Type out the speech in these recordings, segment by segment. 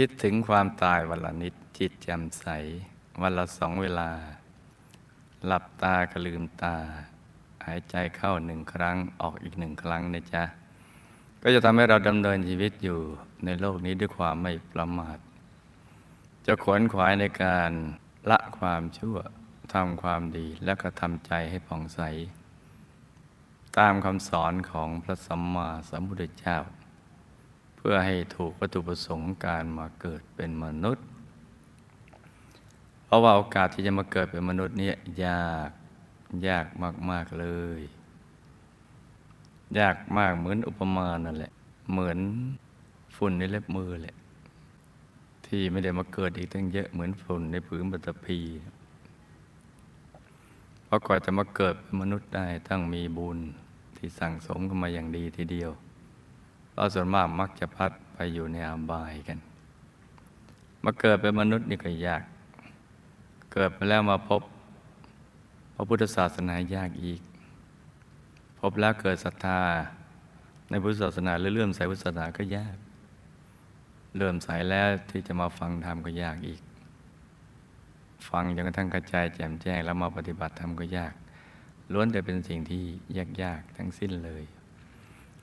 คิดถึงความตายวันละนิดจิตแจ่มใส วันละสองเวลา หลับตากระลืมตา หายใจเข้าหนึ่งครั้งออกอีกหนึ่งครั้งนะจ๊ะ ก็จะทำให้เราดำเนินชีวิตอยู่ในโลกนี้ด้วยความไม่ประมาท จะขวนขวายในการละความชั่วทำความดีแล้วก็ทำใจให้ผ่องใส ตามคำสอนของพระสัมมาสัมพุทธเจ้า พื่อให้ถูกวัตถุประสงค์ของการมาเกิดเป็นมนุษย์ เพราะว่าโอกาสที่จะมาเกิดเป็นมนุษย์เนี่ยยากยากมาก ๆ เลย ยากมากเหมือนอุปมานั่นแหละ เหมือนฝุ่นในเล็บมือแหละ ที่ไม่ได้มาเกิดอีกตั้งเยอะเหมือนฝุ่นในผืนปฐพีเพราะก่อนจะมาเกิดเป็นมนุษย์ได้ต้องมีบุญที่สั่งสมกันมาอย่างดีทีเดียว เราส่วนมากมักจะพัดไปอยู่ในอาบายกัน มาเกิดเป็นมนุษย์นี่ก็ยาก เกิดไปแล้วมาพบ พระพุทธศาสนายากอีก พบแล้วเกิดศรัทธาในพุทธศาสนาหรือเลื่อมใสพุทธศาสนาก็ยาก เลื่อมใสแล้วที่จะมาฟังธรรมก็ยากอีก ฟังจนกระทั่งกระจายแจ่มแจ้งแล้วมาปฏิบัติธรรมก็ยาก ล้วนแต่เป็นสิ่งที่ยากๆทั้งสิ้นเลย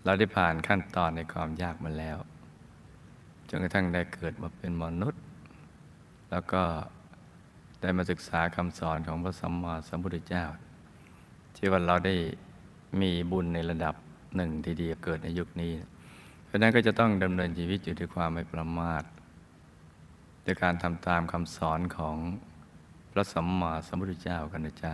เราได้ผ่านขั้นตอนในความยากมาแล้ว จนกระทั่งได้เกิดมาเป็นมนุษย์ แล้วก็ได้มาศึกษาคำสอนของพระสัมมาสัมพุทธเจ้า ที่ว่าเราได้มีบุญในระดับหนึ่งทีเดียวเกิดในยุคนี้ เพราะนั้นก็จะต้องดำเนินชีวิตอยู่ด้วยความไม่ประมาทด้วยการทำตามคำสอนของพระสัมมาสัมพุทธเจ้ากันนะจ๊ะ